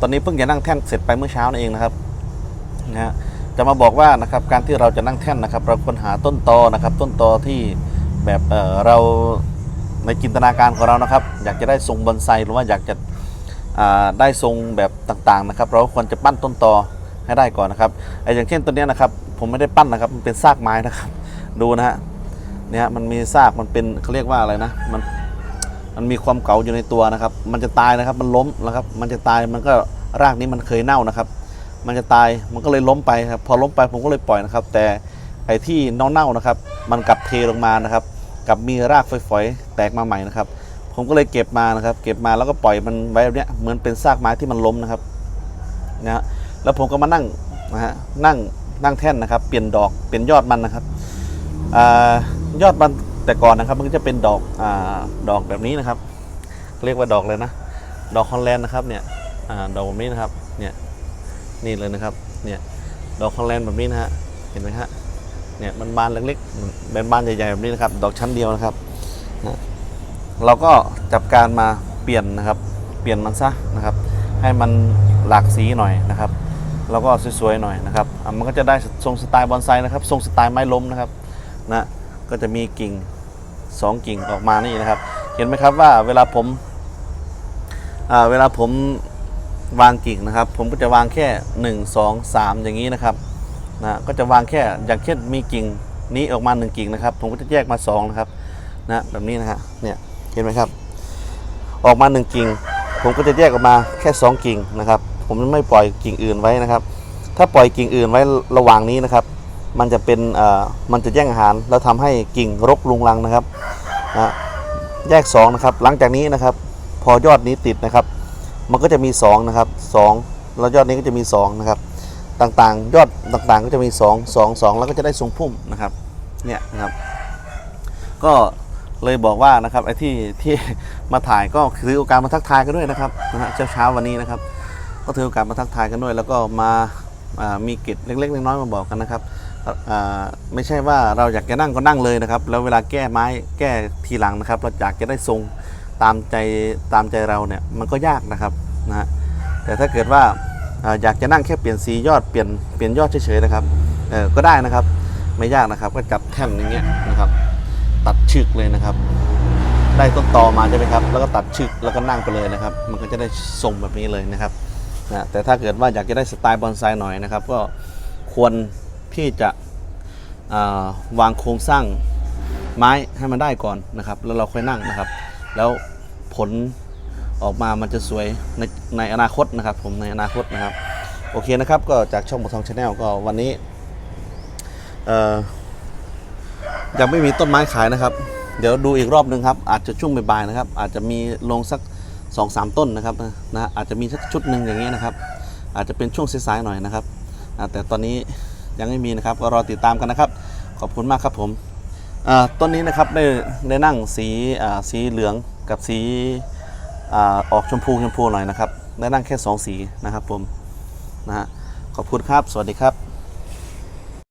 ตอนนี้เพิ่งจะนั่งแท่นเสร็จไปเมื่อเช้านั่นเองนะครับนะฮะจะมาบอกว่านะครับการที่เราจะนั่งแท่นนะครับ เราควรหาต้นตอนะครับ ต้นตอที่แบบเเราในจินตนาการของเรานะครับ อยากจะได้ทรงบอนไซหรือว่าอยากจะได้ทรงแบบต่างๆนะครับ เราควรจะปั้นต้นตอให้ได้ก่อนนะครับไอ้อย่างเช่นตัวนี้นะครับ ผมไม่ได้ปั้นนะครับ มันเป็นซากไม้นะครับ ดูนะฮะเนี่ยมันมีซากมันเป็นเขาเรียกว่าอะไรนะมัน มันมีความเก่าอยู่ในตัวนะครับ มันจะตายนะครับ มันล้มนะครับ มันจะตายมันก็รากนี้มันเคยเน่านะครับ มันจะตายมันก็เลยล้มไปครับ พอล้มไปผมก็เลยปล่อยนะครับ แต่ไอ้ที่เน่าๆนะครับ มันกลับเทลงมานะครับกลับมีรากฝอยๆแตกมาใหม่นะครับ ผมก็เลยเก็บมานะครับ เก็บมาแล้วก็ปล่อยมันไว้แบบเนี้ยเหมือนเป็นซากไม้ที่มันล้มนะครับนะฮะแล้วผมก็มานั่งนะฮะนั่งนั่งแท่นนะครับ เปลี่ยนดอกเปลี่ยนยอดมันนะครับอ่ายอดมัน แต่ก่อนนะครับ มันก็จะเป็นดอกอ่าดอกแบบนี้นะครับ เรียกว่าดอกเลยนะ ดอกฮอลแลนด์นะครับเนี่ยอ่าดอกแบบนี้นะครับเนี่ยนี่เลยนะครับเนี่ยดอกฮอลแลนด์แบบนี้นะฮะเห็นไหมฮะเนี่ยมันบานเล็กๆเป็นบานใหญ่ๆแบบนี้นะครับ ดอกชั้นเดียวนะครับนะเราก็จับการมาเปลี่ยนนะครับ เปลี่ยนมันซะนะครับ ให้มันหลากสีหน่อยนะครับแล้วก็สวยๆหน่อยนะครับ มันก็จะได้ทรงสไตล์บอนไซนะครับ ทรงสไตล์ไม้ล้มนะครับ นะ ก็จะมีกิ่ง สองกิ่งออกมานี่นะครับ เห็นไหมครับว่าเวลาผมเวลาผมวางกิ่งนะครับ ผมก็จะวางแค่ 1 2 3 อย่างนี้นะครับนะก็จะวางแค่อย่างเช่นมีกิ่งนี้ออกมา 1 กิ่งนะครับ ผมก็จะแยกมา 2 นะครับนะแบบนี้นะฮะเนี่ยเห็นไหมครับ ออกมา 1 กิ่ง ผมก็จะแยกออกมาแค่ 2 กิ่งนะครับ ผมไม่ปล่อยกิ่งอื่นไว้นะครับ ถ้าปล่อยกิ่งอื่นไว้ระหว่างนี้นะครับ มันจะเป็นอ่อมันจะแย่งอาหารแล้วทำให้กิ่งรกลุงรังนะครับนะแยก2นะครับหลังจากนี้นะครับ พอยอดนี้ติดนะครับ มันก็จะมี2นะครับ2แล้วยอดนี้ก็จะมี2นะครับต่างๆ ยอดต่างๆ ก็จะมี 2 2 2 แล้วก็จะได้ทรงพุ่มนะครับเนี่ยนะครับ ก็เลยบอกว่านะครับไอ้ที่ที่มาถ่ายก็ถือโอกาสมาทักทายกันด้วยนะครับนะฮะเช้าเช้าๆวันนี้นะครับ ก็ถือโอกาสมาทักทายกันด้วย แล้วก็มามีกิจเล็กๆน้อยๆมาบอกกันนะครับ ไม่ใช่ว่าเราอยากจะนั่งก็นั่งเลยนะครับ แล้วเวลาแก้ไม้แก้ทีหลังนะครับ เราอยากจะได้ทรงตามใจตามใจเราเนี่ยมันก็ยากนะครับนะฮะแต่ถ้าเกิดว่าอยากจะนั่งแค่เปลี่ยนสียอดเปลี่ยนเปลี่ยนยอดเฉยๆนะครับเออก็ได้นะครับไม่ยากนะครับ ก็จับแท่นอย่างเงี้ยนะครับ ตัดชึกเลยนะครับ ได้ต้นตอมาใช่ไหมครับ แล้วก็ตัดชึกแล้วก็นั่งไปเลยนะครับ มันก็จะได้ทรงแบบนี้เลยนะครับนะแต่ถ้าเกิดว่าอยากจะได้สไตล์บอนไซหน่อยนะครับ ก็ควร ที่จะาวางโครงสร้างไม้ให้มันได้ก่อนนะครับ แล้วเราค่อยนั่งนะครับ แล้วผลออกมามันจะสวยในในอนาคตนะครับ ผมในอนาคตนะครับ โอเคนะครับ ก็จากช่องบททองชาแนลก็วันนี้ยังไม่มีต้นไม้ขายนะครับ เดี๋ยวดูอีกรอบหนึ่งครับ อาจจะช่วงบ่ายๆนะครับ อาจจะมีลงสัก2อสต้นนะครับนะอาจจะมีสักชุดหนึ่งอย่างเงี้ยนะครับ อาจจะเป็นช่วงสายๆหน่อยนะครับ แต่ตอนนี้ ยังไม่มีนะครับก็รอติดตามกันนะครับ ขอบคุณมากครับผมต้นนี้นะครับได้ได้นั่งสีสีเหลืองกับสีอออกชมพูชมพูหน่อยนะครับได้นั่งแค่ 2 สีนะครับผมนะฮะขอบคุณครับ สวัสดีครับ